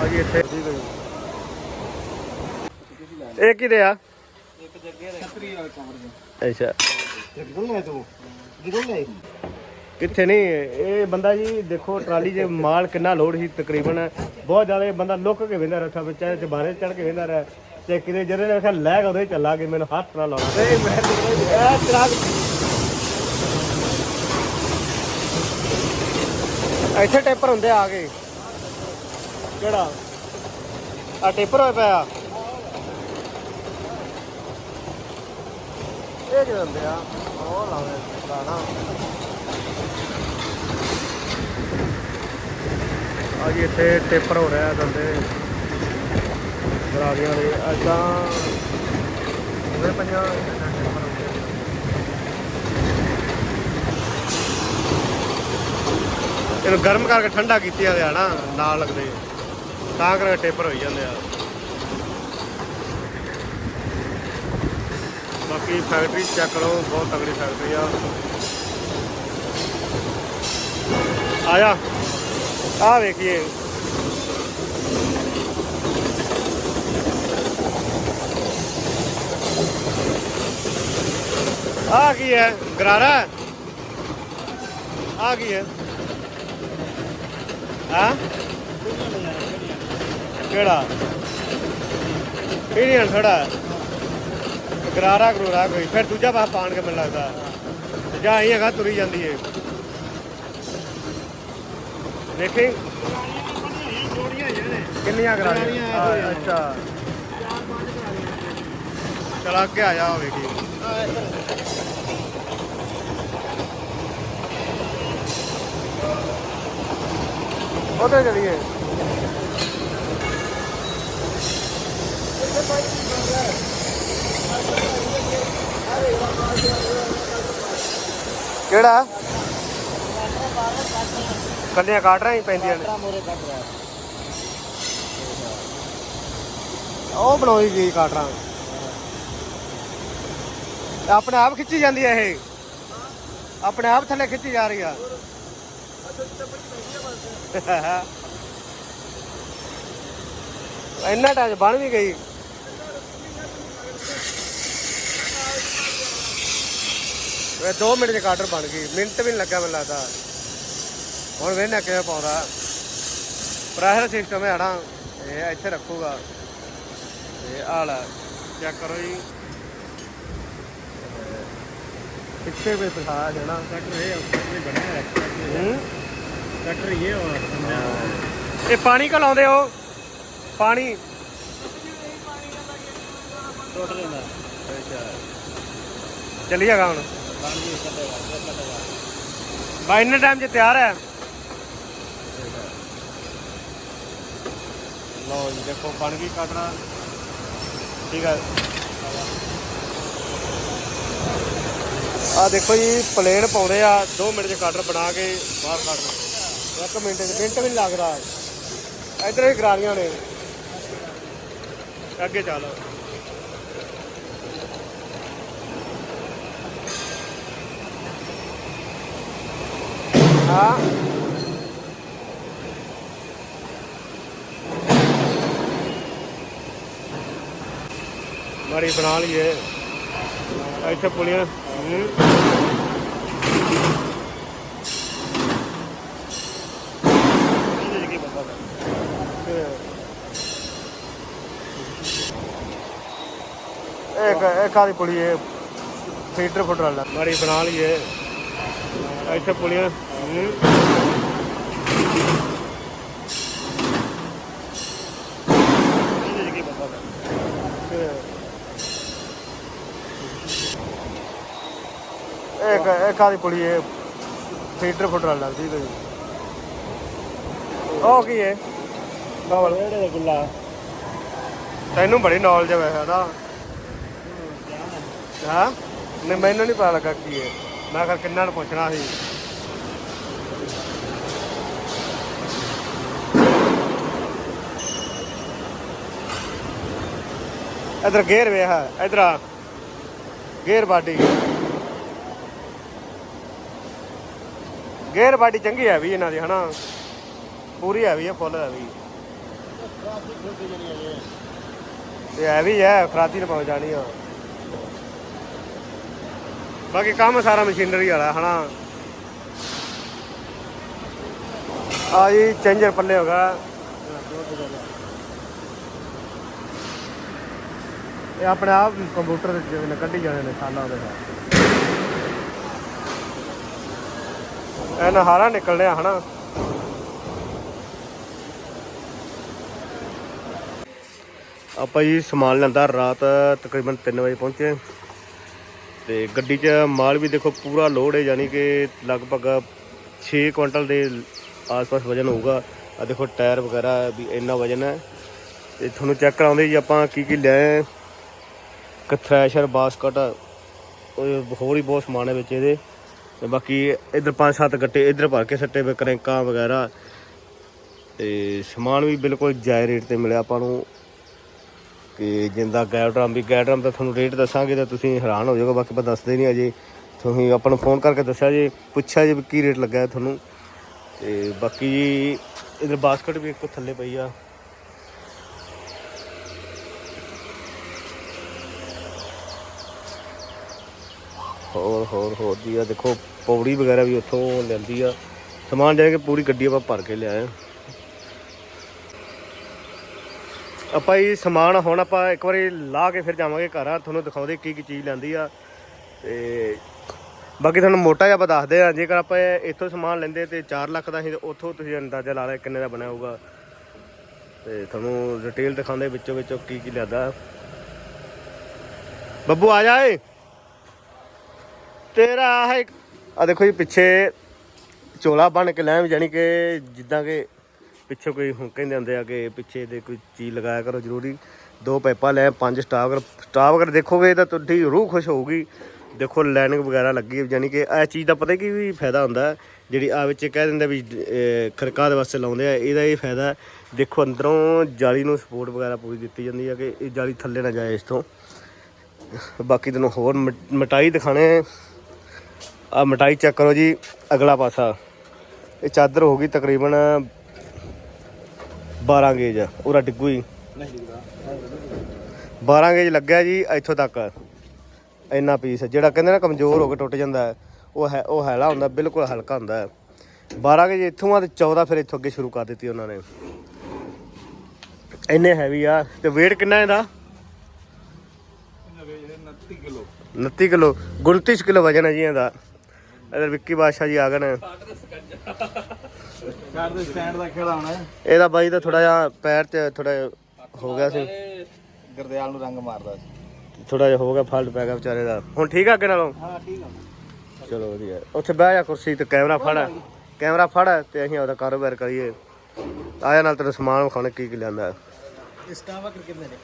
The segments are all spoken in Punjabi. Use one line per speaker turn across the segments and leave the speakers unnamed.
ਆ ਜੀ ਇੱਥੇ। ਇਹ ਕਿਹਦੇ ਆ?
ਇੱਕ ਜੱਗੇ ਦੇ ਛਤਰੀ ਵਾਲੇ ਕਮਰ ਦੇ
ਅੱਛਾ।
ਕਿਦੋਂ ਲੈ ਤੂੰ ਕਿਦੋਂ ਲੈ
ਕਿੱਥੇ ਨਹੀਂ ਇਹ ਬੰਦਾ ਜੀ ਦੇਖੋ ਟਰਾਲੀ 'ਚ ਮਾਲ ਕਿੰਨਾ ਲੋਡ ਸੀ ਤਕਰੀਬਨ ਬਹੁਤ ਜ਼ਿਆਦਾ ਇਹ ਬੰਦਾ ਲੁੱਕ ਕੇ ਵੇਂਦਾ ਰੱਖਾ ਵਿੱਚ ਚਾਹੇ ਚਬਾਰੇ ਚੜ ਕੇ ਵੇਂਦਾ ਰਿਹਾ। ਤੇ ਕਿਤੇ ਜਿਹੜੇ ਨੇ ਵੇਖਿਆ ਲੈ ਕੇ ਉਹਦੇ ਚੱਲਾ ਕੇ ਮੈਨੂੰ ਹੱਥ ਨਾਲ ਲਾਉਣਾ। ਤੇ ਮੈਂ ਇਹ ਟਰੱਕ ਇੱਥੇ ਟੇਪਰ ਹੁੰਦੇ ਆ ਗਏ ਕਿਹੜਾ? ਆ ਟੇਪਰ ਹੋਇਆ ਪਿਆ। ਇਹ ਕਿਹਦੇ ਹੁੰਦੇ ਆ? ਉਹ ਲਾਉਂਦੇ ਲਾਣਾ। ਆ ਜੀ ਇੱਥੇ ਟੇਪਰ ਹੋ ਰਿਹਾ ਦੰਦੇ ਗਰਾਰੀਆਂ ਦੇ ਐਦਾਂ ਉਹਦੇ ਪੰਜਾਂ ਇਹਨੂੰ ਗਰਮ ਕਰਕੇ ਠੰਡਾ ਕੀਤੀ ਜਾਂਦੇ ਆ ਨਾ ਨਾਲ ਲੱਗਦੇ। ਤਾਂ ਕਰਕੇ ਟੇਪਰ ਹੋਈ ਜਾਂਦੇ ਆ। ਬਾਕੀ ਫੈਕਟਰੀ ਚੈੱਕ ਕਰੋ, ਬਹੁਤ ਤਗੜੀ ਫੈਕਟਰੀ ਆ। ਆਇਆ। ਆ ਵੇਖੀਏ। ਆ ਕੀ ਹੈ? ਗਰਾਰਾ? ਆ ਕੀ ਹੈ? ਹਾਂ? ਕਿਹੜਾ? ਇਹ ਨਹੀਂ ਥੋੜਾ ਗਰਾਰਾ ਗਰੂਰਾ ਕੋਈ। ਫਿਰ ਦੂਜਾ ਬਾਹ ਪਾਣ ਕੇ ਮੈਨੂੰ ਲੱਗਦਾ। ਜਾਂ ਆਈ ਹੈਗਾ ਤੁਰੀ ਜਾਂਦੀ ਏ। ਦੇਖੀ? ਕਿੰਨੀਆਂ ਗਰਾਰੀਆਂ ਅੱਛਾ। ਚਲਾ ਕੇ ਆ ਜਾ ਵੇਖੀ ਉਧਰ ਚਲੀਏ। ਕਿਹੜਾ? ਕੱਲੀਆਂ ਕਾਟ ਰਾਂ ਹੀ ਪੈਂਦੀਆਂ ਨੇ। ਉਹ ਬਣਾਈ ਗਈ ਕਾਟਰਾਂ। ਆਪਣੇ ਆਪ ਖਿੱਚੀ ਜਾਂਦੀ ਹੈ ਇਹ। ਆਪਣੇ ਆਪ ਥੱਲੇ ਖਿੱਚੀ ਜਾ ਰਹੀ ਆ। ਇੰਨਾ ਟਾਈਮ ਬਣ ਵੀ ਗਈ। ਵੇ 2 ਮਿੰਟ ਚ ਕਾਟਰ ਬਣ ਗਈ। ਮਿੰਟ ਵੀ ਨਹੀਂ ਲੱਗਾ ਮੈਨੂੰ ਲੱਗਦਾ। ਹੁਣ ਵੇਖਣਾ ਕਿਵੇਂ ਪਾਉਂਦਾ। ਪ੍ਰੈਸ਼ਰ ਸਿਸਟਮ ਹੈ ਹਣਾ ਇਹ ਇੱਥੇ ਰੱਖੂਗਾ। ਇਹ ਆਲਾ ਚੈੱਕ ਕਰੋ ਜੀ। ਪਿੱਛੇ ਵੀ ਪਿਖਾ ਦੇਣਾ
ਟਰੈਕਟਰ ਇਹ ਉੱਪਰ ਬਣਿਆ ਹੈ।
ਹੂੰ?
ਟਰੈਕਟਰ ਇਹ
ਇਹ ਪਾਣੀ ਕੋ ਲਾਉਂਦੇ ਹੋ। ਪਾਣੀ ਅੱਛਾ। ਚੱਲੀ ਜਾਗਾ ਹੁਣ।
ਬਣ ਜੀ ਕੱਟੇਗਾ ਕੱਟੇਗਾ
ਬਾ ਇੰਨੇ ਟਾਈਮ 'ਚ ਤਿਆਰ ਹੈ? ਲਓ ਜੀ ਦੇਖੋ ਬਣ ਗਈ ਕਾਟਣਾ ਠੀਕ ਹੈ। ਆ ਦੇਖੋ ਜੀ ਪਲੇਨ ਪਾਉਂਦੇ ਆ। 2 ਮਿੰਟ 'ਚ ਕਾਟਰ ਬਣਾ ਕੇ ਬਾਹਰ ਕੱਢਣਾ ਇੱਕ ਮਿੰਟ 'ਚ ਮਿੰਟ ਵੀ ਨਹੀਂ ਲੱਗਦਾ। ਇਧਰ ਹੀ ਗਰਾਰੀਆਂ ਨੇ। ਅੱਗੇ ਚੱਲ। ਹਾਂ ਮਾਰੀ ਬਣਾ ਲਈਏ। ਇੱਥੇ ਪੁਲੀਆਂ। ਇੱਕ ਇੱਕ ਆਦੀ ਪੁਲੀ ਹੈ ਫੀਟਰ ਫੁੱਟ ਵਾਲਾ। ਮਾਰੀ ਬਣਾ ਲਈਏ। ਇੱਥੇ ਪੁਲੀਆਂ। ਇੱਕ ਇੱਕ ਆਦੀ ਪੁਲੀ ਹੈ ਫੀਟਰ ਫੁੱਟ ਵਾਲਾ ਲੱਗਦੀ ਕੋਈ ਉਹ ਕੀ ਹੈ? ਬਾਵਲ
ਇਹਦੇ ਗੁੱਲਾ
ਤੈਨੂੰ ਬੜੀ ਨੌਲੇਜ ਹੈ ਵੈਸੇ ਦਾ ਹਾਂ ਨਹੀਂ ਮੈਨੂੰ ਨਹੀਂ ਪਤਾ ਲੱਗਾ ਕੀ ਹੈ। ਮੈਂ ਕਿਹਾ ਕਿੰਨਾ ਨੂੰ ਪੁੱਛਣਾ ਸੀ। ਇਧਰ ਗੇਅਰ ਵੇਖ ਇਧਰ ਆ। Gear body. ਗੇਅਰ ਬਾਡੀ ਚੰਗੀ ਹੈ ਵੀ ਇਹਨਾਂ ਦੀ, ਹਨਾ? ਪੂਰੀ ਹੈ ਵੀ ਹੈ ਫੁੱਲ ਹੈ ਵੀ।
ਟ੍ਰੈਫਿਕ ਹੈ
ਵੀ ਹੈ ਫਰਾਤੀ ਨੇ ਪਹੁੰਚ ਜਾਣੀ ਆ। ਬਾਕੀ ਕੰਮ ਸਾਰਾ ਮਸ਼ੀਨਰੀ ਵਾਲਾ, ਹਨਾ? ਆ ਜੀ, ਚੇਂਜਰ ਪੱਲੇ ਹੋਗਾ ਇਹ ਆਪਣੇ ਆਪ ਕੰਪਿਊਟਰ ਦੇ ਜਿਵੇਂ ਕੱਢੀ ਜਾਣੇ ਨੇ ਸਾਲਾਂ ਦੇ ਨਾਲ। ਇਹ ਨਹਾਰਾ ਨਿਕਲਣੇ ਆ, ਹਨਾ? ਆਪਾਂ ਜੀ ਸਮਾਨ ਲੈਂਦਾ ਰਾਤ ਤਕਰੀਬਨ 3 ਵਜੇ ਪਹੁੰਚੇ। ਤੇ ਗੱਡੀ 'ਚ ਮਾਲ ਵੀ ਦੇਖੋ ਪੂਰਾ ਲੋਡ ਹੈ ਯਾਨੀ ਕਿ ਲਗਭਗ 6 ਕੁਇੰਟਲ ਦੇ ਆਸ-ਪਾਸ ਵਜਨ ਹੋਊਗਾ। ਆ ਦੇਖੋ ਟਾਇਰ ਵਗੈਰਾ ਵੀ ਇੰਨਾ ਵਜਨ ਹੈ। ਤੇ ਤੁਹਾਨੂੰ ਚੈੱਕ ਕਰਾਉਂਦੇ ਜੀ ਆਪਾਂ ਕੀ ਕੀ ਲਿਆਏ ਇੱਕ ਥ੍ਰੈਸ਼ਰ ਬਾਸਕਟ ਉਹ ਹੋਰ ਹੀ ਬਹੁਤ ਸਮਾਨ ਹੈ ਵਿੱਚ ਇਹਦੇ। ਤੇ ਬਾਕੀ ਇਧਰ ਪੰਜ ਸੱਤ ਗੱਟੇ ਇਧਰ ਭਰ ਕੇ ਸੱਟੇ ਵੇ ਕਰੈਂਕਾਂ ਵਗੈਰਾ। ਤੇ ਸਮਾਨ ਵੀ ਬਿਲਕੁਲ ਜਾਇ ਰੇਟ ਤੇ ਮਿਲਿਆ ਆਪਾਂ ਨੂੰ। ਕਿ ਜਿੰਦਾ ਗੈਡਰਮ ਵੀ ਗੈਡਰਮ ਦਾ ਤੁਹਾਨੂੰ ਰੇਟ ਦੱਸਾਂਗੇ ਤਾਂ ਤੁਸੀਂ ਹੈਰਾਨ ਹੋ ਜਾਓਗੇ, ਬਾਕੀ ਆਪਾਂ ਦੱਸਦੇ ਨਹੀਂ ਅਜੇ। ਤੁਸੀਂ ਆਪਾਂ ਨੂੰ ਫੋਨ ਕਰਕੇ ਦੱਸਿਆ ਜੇ, ਪੁੱਛਿਆ ਜੇ ਵੀ ਕੀ ਰੇਟ ਲੱਗਾ ਤੁਹਾਨੂੰ। ਤੇ ਬਾਕੀ ਜੀ, ਇਧਰ ਬਾਸਕਟ ਵੀ ਇੱਕ ਥੱਲੇ ਪਈ ਆ। ਹੋਰ ਹੋਰ ਹੋਰ ਜੀ ਆ ਦੇਖੋ, ਪੌੜੀ ਵਗੈਰਾ ਵੀ ਉੱਥੋਂ ਲੈਂਦੀ ਆ। ਸਮਾਨ ਜਿਹੜਾ ਕਿ ਪੂਰੀ ਗੱਡੀ ਆਪਾਂ ਭਰ ਕੇ ਲਿਆਏ ਆਪਾਂ ਇਹ ਸਮਾਨ ਹੁਣ ਆਪਾਂ ਇੱਕ ਵਾਰੀ ਲਾ ਕੇ ਫਿਰ ਜਾਵਾਂਗੇ ਘਰ ਆ ਤੁਹਾਨੂੰ ਦਿਖਾਉਂਦੇ ਕੀ ਕੀ ਚੀਜ਼ ਲੈਂਦੀ ਆ। ਤੇ ਬਾਕੀ ਤੁਹਾਨੂੰ ਮੋਟਾ ਜਿਹਾ ਆਪਾਂ ਦੱਸਦੇ ਆ, ਜੇਕਰ ਆਪਾਂ ਇੱਥੋਂ ਸਮਾਨ ਲੈਂਦੇ ਤੇ 4 ਲੱਖ ਦਾ ਸੀ ਤੇ ਉੱਥੋਂ ਤੁਸੀਂ ਅੰਦਾਜ਼ਾ ਲਾ ਲਿਆ ਕਿੰਨੇ ਦਾ ਬਣਿਆ ਹੋਊਗਾ। ਤੇ ਤੁਹਾਨੂੰ ਡਿਟੇਲ ਦਿਖਾਉਂਦੇ ਵਿੱਚੋਂ ਵਿੱਚੋਂ ਕੀ ਕੀ ਲੈਂਦਾ ਬੱਬੂ ਆ ਜਾਏ ਤੇਰਾ ਆਹ ਆ ਦੇਖੋ ਜੀ ਪਿੱਛੇ ਚੋਲਾ ਬਣ ਕੇ ਲੈਣ ਜਾਨੀ ਕਿ ਜਿੱਦਾਂ ਕਿ ਪਿੱਛੇ ਕੋਈ ਹੁਣ ਕਹਿੰਦੇ ਹੁੰਦੇ ਆ ਕਿ ਪਿੱਛੇ ਦੇ ਕੋਈ ਚੀਜ਼ ਲਗਾਇਆ ਕਰੋ ਜ਼ਰੂਰੀ। ਦੋ ਪਾਈਪਾਂ ਲੈ ਪੰਜ ਸਟਾਫ ਅਗਰ ਸਟਾਫ ਅਗਰ ਦੇਖੋਗੇ ਤਾਂ ਤੁਹਾਡੀ ਰੂਹ ਖੁਸ਼ ਹੋਊਗੀ। ਦੇਖੋ ਲਾਈਨਿੰਗ ਵਗੈਰਾ ਲੱਗੀ ਹੈ ਕਿ ਇਹ ਚੀਜ਼ ਦਾ ਪਤਾ ਕੀ ਵੀ ਫਾਇਦਾ ਹੁੰਦਾ ਜਿਹੜੀ ਆ ਵਿੱਚ ਕਹਿ ਦਿੰਦੇ ਵੀ ਅਹ, ਖੜਕਾ ਦੇ ਵਾਸਤੇ ਲਾਉਂਦੇ ਆ ਇਹਦਾ ਇਹ ਫਾਇਦਾ ਦੇਖੋ ਅੰਦਰੋਂ ਜਾਲੀ ਨੂੰ ਸਪੋਰਟ ਵਗੈਰਾ ਪੂਰੀ ਦਿੱਤੀ ਜਾਂਦੀ ਹੈ ਕਿ ਇਹ ਜਾਲੀ ਥੱਲੇ ਨਾ ਜਾਏ ਇਸ ਤੋਂ। ਬਾਕੀ ਤੈਨੂੰ ਹੋਰ ਮਟ- ਮਟਾਈ ਦਿਖਾਣੇ ਆ ਮਟਾਈ ਚੈੱਕ ਕਰੋ ਜੀ ਅਗਲਾ ਪਾਸਾ। ਇਹ ਚਾਦਰ ਹੋ ਗਈ ਤਕਰੀਬਨ 12 ਗੇਜ ਉਹਦਾ ਡਿੱਗੂ ਹੀ।
ਨਹੀਂ ਦਿਖਦਾ
12 ਗੇਜ ਲੱਗਿਆ ਜੀ ਇੱਥੋਂ ਤੱਕ। ਇੰਨਾ ਪੀਸ ਜਿਹੜਾ ਕਹਿੰਦੇ ਨਾ ਕਮਜ਼ੋਰ ਹੋ ਕੇ ਟੁੱਟ ਜਾਂਦਾ ਹੈ ਉਹ ਹੈ ਉਹ ਹੈਲਾ ਹੁੰਦਾ ਬਿਲਕੁਲ ਹਲਕਾ ਹੁੰਦਾ ਹੈ। 12 ਗੇਜ ਇੱਥੋਂ ਆ ਤੇ 14 ਫਿਰ ਇੱਥੋਂ ਅੱਗੇ ਸ਼ੁਰੂ ਕਰ ਦਿੱਤੀ ਉਹਨਾਂ ਨੇ। ਇੰਨੇ ਹੈਵੀ ਆ ਤੇ weight ਕਿੰਨਾ ਇਹਦਾ?
29 ਕਿਲੋ।
29 ਕਿਲੋ 29 ਕਿਲੋ ਵਜਨ ਹੈ ਜੀ ਇਹਦਾ। ਇਧਰ ਵਿੱਕੀ ਬਾਦਸ਼ਾਹ ਜੀ ਆ ਗਏ ਨੇ।
ਕਾਰ ਦੇ ਸਟੈਂਡ ਦਾ ਹੈ।
ਇਹਦਾ ਬਾਈ ਦਾ ਥੋੜਾ ਜਿਹਾ ਪੈਰ 'ਚ ਥੋੜਾ ਹੋ ਗਿਆ ਸੀ।
ਗਰਦਿਆਲ ਨੂੰ ਰੰਗ ਮਾਰਦਾ ਸੀ।
ਥੋੜਾ ਜਿਹਾ ਹੋ ਗਿਆ ਫਾਲਟ ਪੈ ਗਿਆ ਵਿਚਾਰੇ ਦਾ। ਹੁਣ ਠੀਕ ਆ ਅੱਗੇ ਨਾਲੋਂ?
ਹਾਂ ਠੀਕ ਆ।
ਚਲੋ ਵਧੀਆ। ਉੱਥੇ ਬਹਿ ਜਾ ਕੁਰਸੀ ਤੇ ਕੈਮਰਾ ਫੜ। ਕੈਮਰਾ ਫੜ ਤੇ ਅਸੀਂ ਉਹਦਾ ਕਾਰੋਬਾਰ ਕਰੀਏ। ਆਇਆ ਨਾਲ ਤੇਰਾ ਸਮਾਨ ਵਿਖਾਉਣਾ ਕੀ ਕੀ ਲਿਆਂਦਾ।
ਸਟਾਵਾ ਕਰ ਕਿੰਨੇ ਨੇ?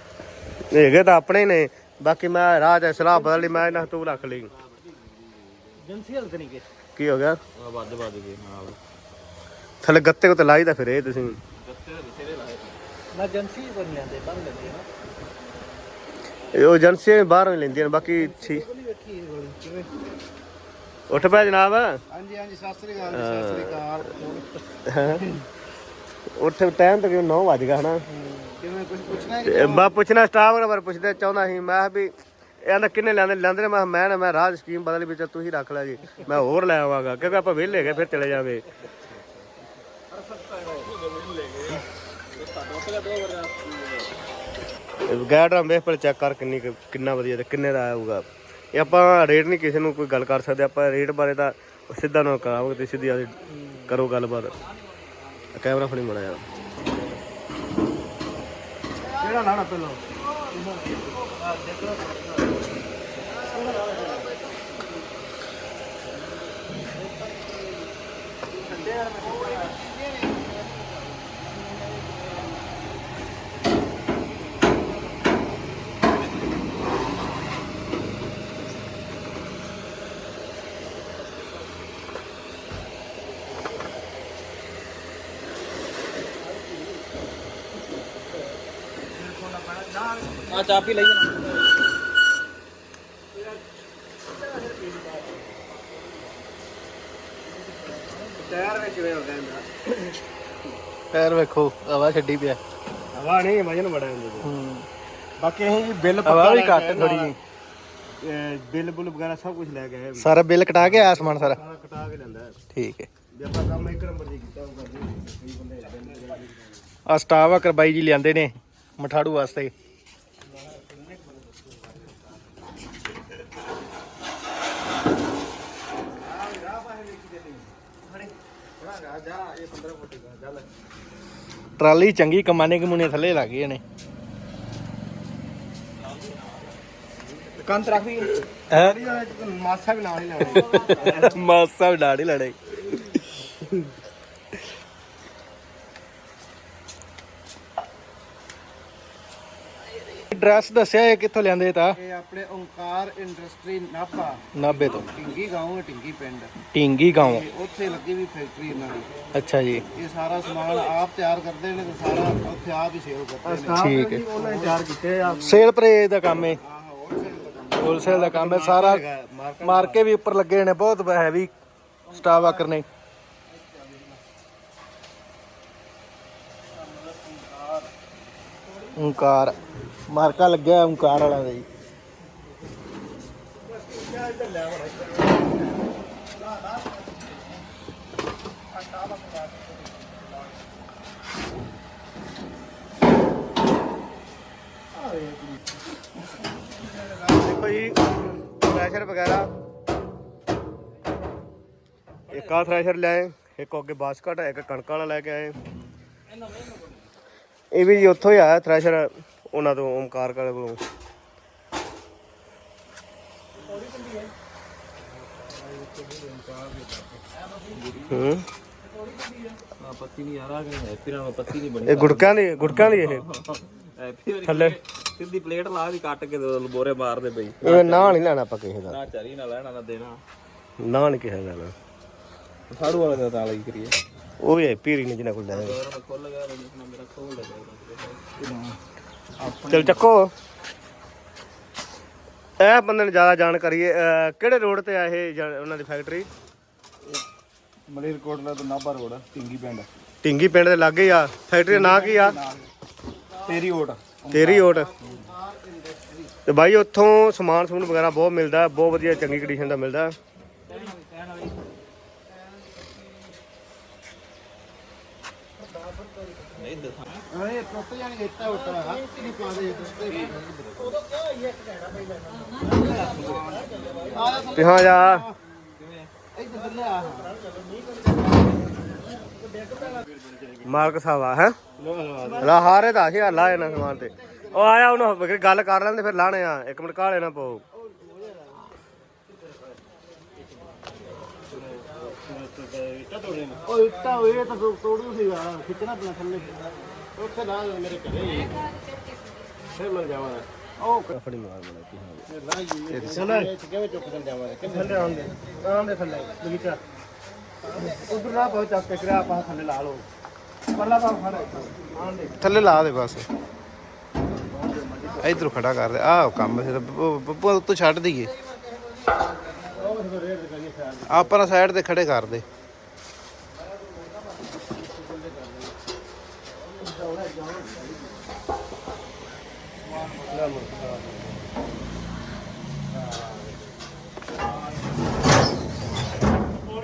ਇਹ ਹੈਗੇ ਤਾਂ ਆਪਣੇ ਨੇ। ਬਾਕੀ ਮੈਂ ਚ ਸਲਾਹ ਬਦਲ ਲਈ ਮੈਂ ਇਹਨਾਂ ਤੂੰ ਰੱਖ ਲਈ।
ਨਹੀਂ ਕਿ
ਕੀ ਹੋ ਗਿਆ?
ਵੱਧ ਵੱਧ ਗਏ ਨਾਲ
ਥੱਲੇ ਗੱਤੇ ਕੋ ਤੇ ਲਾਈਦਾ ਫਿਰ ਇਹ ਤੁਸੀਂ।
ਨਾ ਏਜੰਸੀ ਬਣ ਲੈਂਦੇ ਬੰਦ ਲੈਂਦੇ ਨਾ
ਇਹ ਉਹ ਏਜੰਸੀਆਂ ਬਾਹਰੋਂ ਹੀ ਲੈਂਦੀਆਂ ਨੇ ਬਾਕੀ
ਕਿਵੇਂ?
ਉੱਠ ਪਿਆ ਜਨਾਬ।
ਹਾਂਜੀ ਹਾਂਜੀ ਸਤਿ ਸ੍ਰੀ ਅਕਾਲ ਜੀ, ਸਤਿ ਸ੍ਰੀ ਅਕਾਲ।
ਉੱਠ ਟਾਈਮ ਤਾਂ ਕਿਉਂ 9 ਵਜ ਗਿਆ ਹਨਾ।
ਕਿਵੇਂ ਕੁਝ ਪੁੱਛਣਾ ਹੈ
ਤੇ ਮੈਂ ਪੁੱਛਣਾ ਸਟਾਫ ਬਾਰੇ ਪੁੱਛਦੇ ਚਾਹੁੰਦਾ ਸੀ ਮੈਂ ਕਿਹਾ ਵੀ ਇਹਨਾਂ ਕਿੰਨੇ ਲੈਂਦੇ? ਲੈਂਦੇ ਨੇ? ਮੈਂ ਕਿਹਾ, ਮੈਂ ਨਾ, ਮੈਂ ਰਾਜ ਸਕੀਮ ਬਦਲ ਵਿੱਚ ਤੁਸੀਂ ਰੱਖ ਲਿਆ ਜੀ। ਮੈਂ ਹੋਰ ਲੈ ਆਵਾਂਗਾ, ਕਿਉਂਕਿ ਆਪਾਂ ਵਿਹਲੇ ਗਏ ਫਿਰ ਚਲੇ ਜਾਵੇ ਗੈਡ ਰਾਂ ਵੇਖ ਪਰ ਚੈੱਕ ਕਰ ਕਿੰਨੀ ਕੁ- ਕਿੰਨਾ ਵਧੀਆ ਤੇ ਕਿੰਨੇ ਦਾ ਆਊਗਾ। ਇਹ ਆਪਾਂ ਰੇਟ ਨਹੀਂ ਕਿਸੇ ਨੂੰ ਕੋਈ ਗੱਲ ਕਰ ਸਕਦੇ, ਆਪਾਂ ਰੇਟ ਬਾਰੇ ਤਾਂ ਸਿੱਧਾ ਨਾ ਕਰਾਵਾਂਗੇ ਤੇ ਸਿੱਧੀ ਆਦੀ ਕਰੋ ਗੱਲਬਾਤ। ਕੈਮਰਾ ਫੜੀ ਮੜਾ ਯਾਰ ਕਿਹੜਾ ਲਾਣਾ ਪਹਿਲਾਂ?
ਆ ਚਾਬੀ ਲਈ ਜਾਣਾ
ਟਾਇਰ
ਵੇਖੋ ਹਵਾ ਛੱਡੀ ਪਿਆ।
ਹਵਾ ਨਹੀਂ ਵਜਨ ਬੜਾ ਹੁੰਦਾ ਜੀ।
ਹੂੰ।
ਬਾਕੀ ਅਸੀਂ ਜੀ ਬਿੱਲ
ਹਵਾ ਵੀ
ਲੈ ਕੇ
ਘੱਟ
ਆਏ
ਥੋੜੀ
ਨਾਲ।
ਜੀ।
ਇਹ ਬਿੱਲ ਬੁੱਲ ਵਗੈਰਾ ਸਭ ਕੁਝ ਲੈ ਕੇ ਆਏ
ਸਾਰਾ ਬਿੱਲ ਕਟਾ ਕੇ ਆਇਆ ਸਮਾਨ ਸਾਰਾ?
ਸਾਰਾ ਕਟਾ ਕੇ ਲੈਂਦਾ ਹੈ।
ਠੀਕ ਹੈ।
ਜੇ ਆਪਾਂ ਕੰਮ ਇੱਕ ਨੰਬਰ ਦੀ ਕੀਤਾ ਹੋਊਗਾ ਜੀ ਕਈ ਬੰਦੇ ਨੇ
ਆ। ਸਟਾਫ ਆ ਕਰਬਾਈ ਜੀ ਲਿਆਂਦੇ ਨੇ ਮਠਾੜੂ ਵਾਸਤੇ। ਟਰਾਲੀ ਚੰਗੀ ਕਮਾਨੇ ਕਮੂਨੇ ਥੱਲੇ ਲੱਗ ਗਏ ਨੇ
ਕੰਤ ਰੱਖ ਵੀ
ਹੈ?
ਮਾਸਾ ਵੀ ਨਾਲ ਹੀ ਲਾਉਣਾ
ਮਾਸਾ ਵੀ ਡਾੜੀ ਲੜੇ ਡਰੈਸ ਦੱਸਿਆ ਇਹ ਕਿੱਥੋਂ ਲਿਆਂਦੇ ਤਾਂ?
ਇਹ ਆਪਣੇ ਓਂਕਾਰ ਇੰਡਸਟਰੀ ਨਾਭਾ।
ਨਾਬੇ ਤੋਂ।
ਢਿੰਗੀ ਗਾਉਂ ਹੈ ਢਿੰਗੀ ਪਿੰਡ।
ਟਿੰਗੀ ਗਾਉਂ।
ਤੇ ਉੱਥੇ ਲੱਗੀ ਵੀ ਫੈਕਟਰੀ ਇਹਨਾਂ ਦੀ।
ਅੱਛਾ ਜੀ।
ਇਹ ਸਾਰਾ ਸਮਾਨ ਆਪ ਤਿਆਰ ਕਰਦੇ ਨੇ ਤੇ ਸਾਰਾ ਉੱਥੇ ਆਪ ਹੀ ਸੇਲ ਕਰਦੇ ਨੇ।
ਠੀਕ ਹੈ।
ਉਹਨਾਂ ਨੇ ਤਿਆਰ ਕੀਤੇ ਆ।
ਸੇਲ ਪਰੇ ਦਾ ਕੰਮ ਹੈ।
ਹੋਲਸੇਲ
ਦਾ ਕੰਮ ਹੈ। ਸਾਰਾ
ਮਾਰਕਾ
ਵੀ ਉੱਪਰ ਲੱਗੇ ਨੇ ਬਹੁਤ ਹੈਵੀ ਸਟਾਫ ਆਕਰ ਨੇ। ਓਂਕਾਰ। ਮਾਰਕਾ ਲੱਗਿਆ ਓਂਕਾਰ ਵਾਲਾ ਦਾ ਜੀ।
ਦੇਖੋ ਜੀ ਥ੍ਰੈਸ਼ਰ ਵਗੈਰਾ। ਇੱਕ ਆ ਥ੍ਰੈਸ਼ਰ ਲਿਆਏ ਇੱਕ ਅੱਗੇ ਬਾਸਕਟ, ਇੱਕ ਕਣਕ ਵਾਲਾ ਲੈ ਕੇ ਆਏ। ਇਹ ਵੀ ਜੀ ਉੱਥੋਂ ਹੀ ਆਇਆ ਥ੍ਰੈਸ਼ਰ ਉਹਨਾਂ ਤੋਂ ਓਮਕਾਰ ਕਾਲੇ ਕੋਲੋਂ। ਹੂੰ?
ਪੱਤੀ ਨਹੀਂ ਆ ਰਹਾ ਕਿ ਹੈਪੀ ਨਾਲ ਪੱਤੀ ਨਹੀਂ ਬਣੀ
ਇਹ ਗੁਟਕਾਂ ਦੀ ਗੁਟਕਾਂ ਦੀ ਇਹ।
ਹੈਪੀ ਵਾਲੀ
ਥੱਲੇ।
ਸਿੱਧੀ ਪਲੇਟ ਲਾ ਦੀ ਕੱਟ ਕੇ ਦੋ ਬੋਰੇ ਮਾਰਦੇ ਬਈ।
ਇਹ ਨਾਂ ਨਹੀਂ ਲੈਣਾ ਆਪਾਂ ਕਿਸੇ ਦਾ।
ਨਾ ਚਰੀ ਨਾ ਲੈਣਾ ਨਾ ਦੇਣਾ।
ਨਾਂ ਨਹੀਂ ਕਿਸੇ ਦਾ ਲੈਣਾ।
ਸਾੜੂ ਵਾਲੇ ਦਾ ਤਾਲਾ ਹੀ ਕਰੀਏ।
ਉਹ ਵੀ ਹੈ ਪੀਰੀ ਨੇ ਜਿਹਨਾਂ ਕੋਲ ਲੈ
ਹੋਰ ਮੈਂ ਖੋਲ ਗਿਆ ਰਜਿਸਟਰ ਮੇਰਾ ਖੋਲ ਲਗਾ
ਚਲ ਚੱਕੋ। ਇਹ ਬੰਦੇ ਨੂੰ ਜ਼ਿਆਦਾ ਜਾਣਕਾਰੀ ਹੈ ਅਹ ਕਿਹੜੇ ਰੋਡ ਤੇ ਆ ਇਹ ਜਾਂ- ਉਹਨਾਂ ਦੀ ਫੈਕਟਰੀ
ਮਲੇਰਕੋਟਲਾ ਤੋਂ ਨਾਭਾ ਰੋਡ ਟਿੰਗੀ ਪਿੰਡ
ਢਿੰਗੀ ਪਿੰਡ ਦੇ ਲਾਗੇ ਹੀ ਆ। ਫੈਕਟਰੀ ਦਾ ਨਾਂ ਕੀ ਆ?
ਤੇਰੀ ਓਟ
ਤੇਰੀ ਓਟ। ਤੇ ਬਾਈ ਉੱਥੋਂ ਸਮਾਨ ਸਮੂਨ ਵਗੈਰਾ ਬਹੁਤ ਮਿਲਦਾ ਹੈ, ਬਹੁਤ ਵਧੀਆ ਚੰਗੀ ਕੰਡੀਸ਼ਨ ਦਾ ਮਿਲਦਾ। ਹੈ।
ਅਰੇ ਟੁੱਟ ਜਾਣੀ ਇੱਟਾ ਉੱਟਾ ਹੱਥ ਨਹੀਂ ਪਾਦੇ
ਤੇ ਹਾਂ ਜਾ। ਮਾਲਕ ਸਾਹਿਬ ਆ ਹੈ? ਲਾ ਹਾਰੇ ਦਾ ਹਜ਼ਾਰ ਲਾ ਇਹਨਾਂ ਸਮਾਨ ਤੇ। ਉਹ ਆਇਆ ਉਹਨੂੰ ਫਿਰ ਗੱਲ ਕਰ ਲੈਂਦੇ ਫਿਰ ਲਾਣੇ ਆ। ਇੱਕ ਮਿੰਟ ਕਾਲੇ ਨਾ ਪਾਓ
ਉਹ ਇੱਟਾ ਇਹ ਤਾਂ ਤੋੜੂ ਸੀਗਾ ਖਿੱਚਣਾ ਪੈਣਾ ਥੱਲੇ। ਉੱਥੇ ਲਾ ਦੇ ਮੇਰੇ ਘਰੇ ਫਿਰ ਮਿਲ ਜਾਵਾਂਗਾ। ਉਹ
ਫੜੀ ਮਾਰ ਬਣਾ ਕੀ ਹਾਂ।
ਲਾਈਏ ਚਲੋ। ਕਿਵੇਂ ਚੁੱਕ ਕੇ ਜਾਵਾਂਗੇ
ਥੱਲੇ ਆਉਂਦੇ ਆਉਂਦੇ ਥੱਲੇ ਬਗੀਚਾ। ਉਧਰ ਨਾ ਪਾਓ ਚੱਕ ਕੇ ਕਰਾ ਪਾ ਥੱਲੇ ਲਾ ਲਓ। ਪਰਲਾ ਪਾ ਫੜ ਆਉਂਦੇ
ਥੱਲੇ ਲਾ ਦੇ ਬਸ। ਇਧਰੋਂ ਖੜਾ ਕਰ ਦੇ। ਆਹ ਕੰਮ ਸੀ ਬੱਬੂ ਉੱਤੋਂ ਛੱਡ ਦਈਏ। ਆਪਣਾ ਸਾਈਡ ਤੇ ਖੜੇ ਕਰ ਦੇ।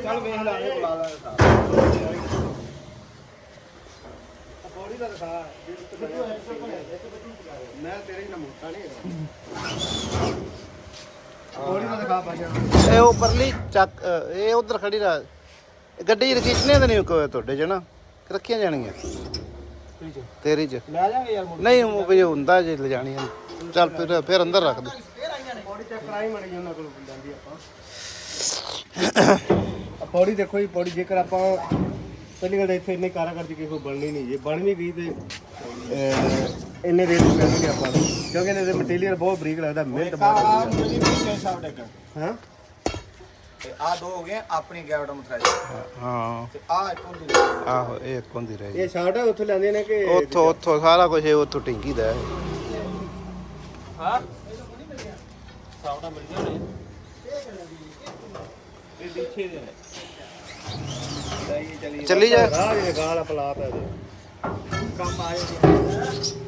ਚੱਲ ਵੇਖ ਲਾ ਇਹ ਬੁਲਾ ਲਾ
ਬੋਡੀ ਦਾ ਦਿਖਾ ਮੈਂ ਤੇਰੇ ਨਾਲ ਮੋਟਾ ਨਹੀਂ ਹੈਗਾ ਬੋਡੀ ਦਾ ਦਿਖਾ ਬਾਜਾ
ਇਹ ਉੱਪਰਲੀ ਚੱਕ ਇਹ ਉਧਰ ਖੜੀ ਰਾ ਗੱਡੀ ਚ ਖਿੱਚਣੇ ਤਾਂ ਨਹੀਂ ਕੋਈ ਤੁਹਾਡੇ ਚ ਨਾ ਰੱਖੀਆਂ ਜਾਣਗੀਆਂ ਤੇਰੀ ਚ।
ਲੈ ਜਾਾਂਗੇ ਯਾਰ
ਨਹੀਂ ਉਹ ਹੁੰਦਾ ਜੇ ਲਿਜਾਣੀਆਂ ਚੱਲ ਫਿਰ ਫਿਰ ਅੰਦਰ ਰੱਖ ਦੇ।
ਬੋਡੀ ਚੈੱਕ ਕਰਾਈ ਮੜੀ ਉਹਨਾਂ ਕੋਲ ਜਾਂਦੀ ਆਪਾਂ। ਆ ਪੌੜੀ ਦੇਖੋ ਜੀ ਪੌੜੀ ਜੇਕਰ ਆਪਾਂ ਪਹਿਲੀ ਗੱਲ ਤਾਂ ਇੱਥੇ ਇੰਨੇ ਕਾਰਾਗਰ ਦੀ ਕਿਸੇ ਕੋਲ ਬਣਨੀ ਨਹੀਂ ਜੇ ਬਣ ਵੀ ਗਈ ਤੇ ਅਹ, ਇੰਨੇ ਰੇਟ ਪੈਣਗੇ ਆਪਾਂ। ਨੂੰ ਕਿਉਂਕਿ ਇਹਦੇ ਦੇ ਮਟੀਰੀਅਲ ਬਹੁਤ ਬਰੀਕ ਲੱਗਦਾ ਮਿਹਨਤ ਬਹੁਤ
ਆ
ਲੱਗਦੀ
ਮੇਰੀ ਵੀ ਪੈਸਾ ਡੱਕ
ਹੈ ਹਾਂ?
ਤੇ ਆ ਦੋ ਹੋ ਗਏ ਆਪਣੀ ਗੈਵਟ ਮਥਰਾਈ
ਹਾਂ।
ਤੇ ਆ ਇੱਕ ਹੁੰਦੀ
ਆਹੋ ਇਹ ਇੱਕ ਹੁੰਦੀ ਰਹੀ
ਇਹ ਸ਼ਾਰਟ ਆ ਉੱਥੋਂ ਲੈਂਦੇ ਨੇ ਕਿ
ਉੱਥੋਂ ਉੱਥੋਂ ਸਾਰਾ ਕੁਝ ਇਹ ਉੱਥੋਂ ਟਿੰਕੀ ਦਾ ਹੈ।
ਹਾਂ? ਮਿਲ ਇਹ ਦੇ ਨੇ। ਚਲੀ
ਜਾ।
ਰਾਹ ਦੇ ਗਾਲ ਪਲਾਤ ਹੈ ਇਹਦੇ।
ਕੰਮ ਆ ਜਾਂਦੇ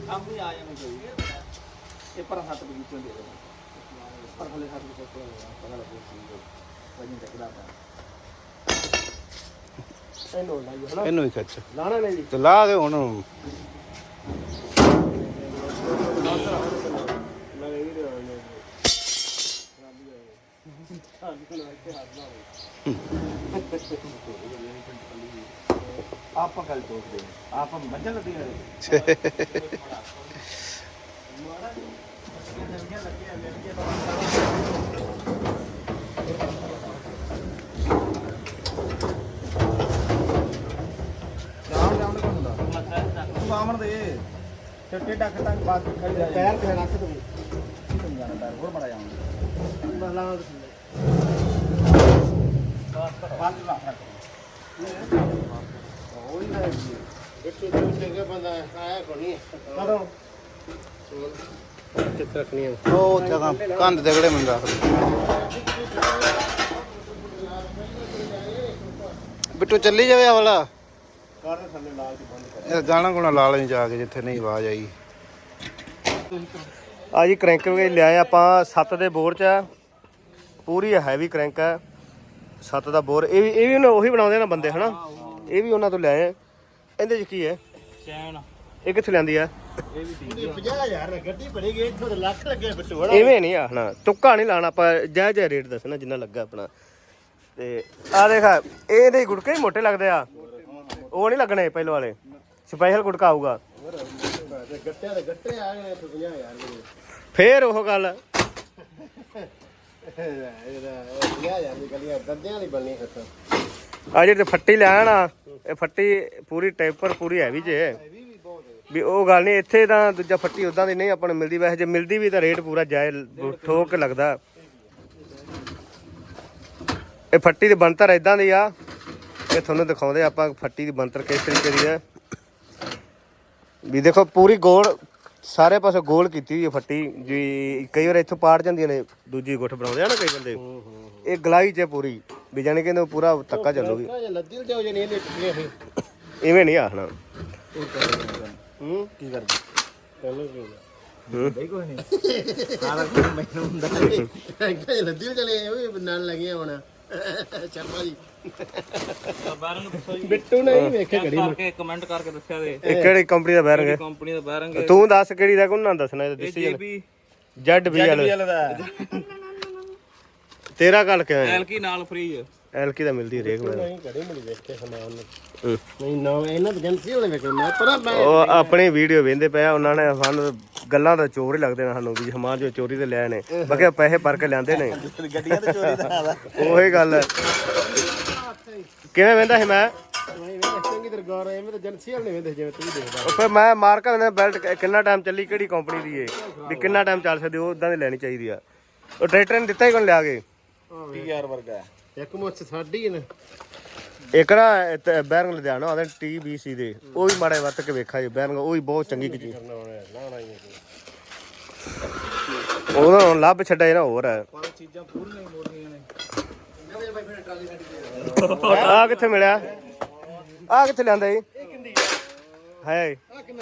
ਕੰਮ ਵੀ ਆ ਜਾਂਦੇ ਕੋਈ। ਇਹ ਪਰ ਹੱਥ ਬਗੀਚੇ ਹੁੰਦੇ ਆ ਪਰ ਹਲੇ ਹੱਥ ਵਿੱਚ ਕੋਈ ਪਤਾ ਲੱਗੂ ਕੀ ਵਜਨ ਚੱਕਦਾ ਪਿਆ।
ਇਹਨੂੰ ਲਾਈਓ ਹਨਾ?
ਇਹਨੂੰ ਹੀ ਖਿੱਚ।
ਲਾਣਾ ਨਹੀਂ ਜੀ।
ਤੇ ਲਾ ਕੇ ਹੁਣ।
ਆਪਾਂ ਕੱਲ ਤੋੜਦੇ ਆਪਾਂ ਮੱਝਾਂ ਲੱਦੀਆਂ ਨੇ ਜਾਣ ਜਾਣ ਕੋਲ ਹੁੰਦਾ ਤੂੰ ਬਾਮਣ ਦੇ। ਛੱਟੇ ਡੱਕ ਤੱਕ ਬਾਤ ਖੜੀ ਜਾ
ਪੈਰ ਤੇ ਰੱਖ ਤੂੰ
ਸਮਝਾਣਾ ਪੈਰ ਹੋਰ ਬੜਾ ਜਾਉਂਦਾ
ਬਸ ਲਾਣਾ ਉਹੀ ਜੀ
ਬਿੱਟੂ ਤੂੰ ਚੰਗਾ ਬੰਦਾ ਆਇਆ ਕੋਣੀ
ਕਦੋਂ ਕਿੱਥੇ ਰੱਖਣੀ ਹੈ
ਉਹ ਜਗ੍ਹਾ ਕੰਧ ਦੇ ਅਗਲੇ ਮੰਨ ਰੱਖ ਬਿੱਟੂ ਚੱਲੀ ਜਾਵੇ ਆ ਵਾਲਾ
ਕਾਰ ਥੱਲੇ ਲਾ ਕੇ ਬੰਦ ਕਰ?
ਇਹ ਗਾਣਾ ਗੁਣਾ ਲਾ ਲੈਂ ਜਾ ਕੇ ਜਿੱਥੇ ਨਹੀਂ ਆਵਾਜ਼ ਆਈ।
ਆ ਜੀ ਕ੍ਰੈਂਕ ਵੀ ਲਿਆਏ ਆਪਾਂ 7 ਦੇ ਬੋਰ ਚ। ਪੂਰੀ ਹੈਵੀ ਕ੍ਰੈਂਕ ਹੈ 7 ਦਾ ਬੋਰ ਇਹ ਵੀ ਇਹ ਵੀ ਉਹਨਾਂ ਉਹੀ ਬਣਾਉਂਦੇ ਨਾ ਬੰਦੇ ਹਨਾ ਇਹ ਵੀ ਉਹਨਾਂ ਤੋਂ ਲਿਆਏ ਆ ਇਹਦੇ ਚ ਕੀ ਹੈ
ਚੈਨ
ਇਹ ਕਿੱਥੇ ਲੈਂਦੀ ਆ
ਇਹ ਵੀ ਠੀਕ
50000 ਗੱਡੀ ਬਣੀ ਗਈ ਇੱਥੋਂ ਤੇ ਲੱਖ ਲੱਗੇ ਬਿੱਟੂ ਹਣਾ ਐਵੇਂ ਨਹੀਂ ਆਖਣਾ ਤੁੱਕਾ ਨਹੀਂ ਲਾਣਾ ਆਪਾਂ ਜੈ ਜੈ ਰੇਟ ਦੱਸਣਾ ਜਿੰਨਾ ਲੱਗਾ ਆਪਣਾ ਤੇ ਆ ਦੇਖ ਇਹਦੇ ਗੁੜਕੇ ਹੀ ਮੋਟੇ ਲੱਗਦੇ ਆ ਉਹ ਨਹੀਂ ਲੱਗਣੇ ਪਹਿਲੇ ਵਾਲੇ ਸਪੈਸ਼ਲ ਗੁੜਕਾ ਆਊਗਾ
ਗੱਟਿਆਂ ਦੇ ਗੱਟੇ ਆ ਗਏ ਇੱਥੇ 50000 ਦੇ
ਫੇਰ ਉਹ ਗੱਲ ਆ ਜਿਹੜੀ ਫੱਟੀ ਲੈਣ ਆ, ਇਹ ਫੱਟੀ ਪੂਰੀ ਟੈਂਪਰ ਪੂਰੀ ਹੈਵੀ ਜੇ। ਵੀ ਉਹ ਗੱਲ ਨਹੀਂ, ਇੱਥੇ ਤਾਂ ਦੂਜਾ ਫੱਟੀ ਉਦਾਂ ਦੀ ਨਹੀਂ ਆਪਾਂ ਨੂੰ ਮਿਲਦੀ। ਵੈਸੇ ਜੇ ਮਿਲਦੀ ਵੀ ਤਾਂ ਰੇਟ ਪੂਰਾ ਜਾਇਜ਼ ਠੋਕ ਕੇ ਲੱਗਦਾ। ਇਹ ਫੱਟੀ ਦੀ ਬਣਤਰ ਇਦਾਂ ਦੀ ਆ। ਇਹ ਤੁਹਾਨੂੰ ਦਿਖਾਉਂਦੇ ਆਪਾਂ ਫੱਟੀ ਦੀ ਬਣਤਰ ਕਿਸ ਤਰੀਕੇ ਦੀ ਹੈ। ਵੀ ਦੇਖੋ, ਪੂਰੀ ਗੋਲ ਸਾਰੇ ਪਾਸੇ ਗੋਲ ਕੀਤੀ ਹੋਈ ਹੈ ਫੱਟੀ ਜੀ ਕਈ ਵਾਰ ਇੱਥੋਂ ਪਾੜ ਜਾਂਦੀਆਂ ਨੇ ਦੂਜੀ ਗੁੱਠ ਬਣਾਉਂਦੇ ਆ ਨਾ ਕਈ ਬੰਦੇ। ਇਹ ਗਲਾਈ ਚ ਹੈ ਪੂਰੀ ਵੀ ਜਾਣੀ ਕਿ ਇਹਨੂੰ ਪੂਰਾ ਧੱਕਾ ਚੱਲੂਗੀ।
ਲੱਦੀ ਜਾਓ ਜੇ ਨਹੀਂ ਇਹਨੇ ਟੁੱਟੀਆਂ ਸੀ
ਇਵੇਂ ਨਹੀਂ ਆਖਣਾ।
ਹੂੰ? ਕੀ ਕਰਦੇ? ਚਲੋ ਕੀ
ਹੂੰ?
ਨਹੀਂ ਸਾਰਾ ਮੈਨੂੰ ਹੁੰਦਾ। ਕਿ ਲੱਦੀ ਚਲੇ ਉਹ ਨਾਲ ਲੱਗੀਆਂ ਹੁਣ। ਸ਼ਰਮਾ ਜੀ
ਬਾਰੰਗ ਦੱਸੋ ਜੀ।
ਬਿੱਟੂ ਨੇ ਹੀ ਵੇਖੇ ਘੜੀ
ਕਰਕੇ ਕਮੈਂਟ ਕਰਕੇ ਦੱਸਿਆ ਦੇ।
ਇਹ ਕਿਹੜੀ ਕੰਪਨੀ ਦਾ ਬੈਰਿੰਗ ਹੈ
ਕੰਪਨੀ ਦਾ ਬਾਰੰਗ
ਤੂੰ ਦੱਸ ਕਿਹੜੀ ਦਾ ਕੋਨਾ ਦੱਸਣਾ ਇਹ
ਇਹ
ਦੱਸੀ
ਜੀਬੀ।
ਜੈਡ ਵੀ ਵਾਲਾ।
ਦਾ।
ਤੇਰਾ ਗੱਲ ਕਿਵੇਂ ਹੈ
ਐਲਕੀ ਨਾਲ ਫ੍ਰੀ ਹੈ
ਐਲਕੀ ਦਾ ਮਿਲਦੀ ਰੇਕ ਮੈਨੂੰ
ਨਹੀਂ ਘੜੀ ਮਿਲ ਵੇਖੇ ਸਮਾਨ ਨੂੰ। ਨਹੀਂ ਨਾ ਇਹਨਾਂ ਦੀ ਏਜੰਸੀ ਵਾਲੇ ਵੇਖੇ ਮੈਂ ਪਰ ਮੈਂ
ਉਹ ਆਪਣੀ ਵੀਡੀਓ ਵੇਂਦੇ ਪਿਆ ਉਹਨਾਂ ਨੇ ਸਾਨੂੰ ਗੱਲਾਂ ਦਾ ਚੋਰ ਹੀ ਲੱਗਦੇ ਨੇ ਸਾਨੂੰ ਵੀ ਸਮਾਨ ਜੋ ਚੋਰੀ ਤੇ ਲਿਆ ਨੇ। ਬਾਕੀ ਪੈਸੇ ਭਰ ਕੇ ਲਿਆਂਦੇ ਨੇ।
ਗੱਡੀਆਂ ਤੇ ਚੋਰੀ ਦਾ ਆਦਾ
ਉਹੀ ਗੱਲ ਹੈ। ਕਿਵੇਂ ਵੇਂਦਾ ਸੀ ਮੈਂ? ਫਿਰ ਮੈਂ ਮਾਰਕਾ ਨੇ ਬੈਲਟ ਕਿੰਨਾ ਟਾਈਮ ਚੱਲੀ ਕਿਹੜੀ ਕੰਪਨੀ ਦੀ ਏ? ਵੀ ਕਿੰਨਾ ਟਾਈਮ ਚੱਲ ਸਕਦੀ ਉਹ ਉਦਾਂ ਦੀ ਲੈਣੀ ਚਾਹੀਦੀ ਆ। ਉਹ ਟਰੈਕਟਰ ਨੇ ਦਿੱਤਾ ਹੀ ਕੋਣ ਲਿਆ ਕੇ?
ਯਾਰ ਵਰਗਾ। ਇੱਕ ਮੁੱਛ ਸਾਡੀ ਨੇ।
ਇੱਕ ਨਾ ਇੱਥੇ ਬੈਰੰਗ ਲੁਧਿਆਣਾ ਆਉਂਦੇ ਟੀਬੀਸੀ ਦੇ। ਉਹ ਵੀ ਮਾੜੇ ਵਰਤ ਕੇ ਵੇਖਾ ਜੀ ਬੈਰੰਗ ਉਹ ਵੀ ਬਹੁਤ ਚੰਗੀ ਚੀਜ਼
ਨਾ ਨਾ ਇਹ
ਉਹਦਾ ਹੁਣ ਲੱਭ ਛੱਡਿਆ ਨਾ ਹੋਰ ਹੈ
ਪਰ ਚੀਜ਼ਾਂ ਪੂਰੀਆਂ ਹੀ ਮੋੜਨੀਆਂ ਨੇ।
ਆ ਕਿੱਥੇ ਮਿਲਿਆ? ਆ ਕਿੱਥੇ ਲਿਆਂਦਾ ਜੀ? ਹੈ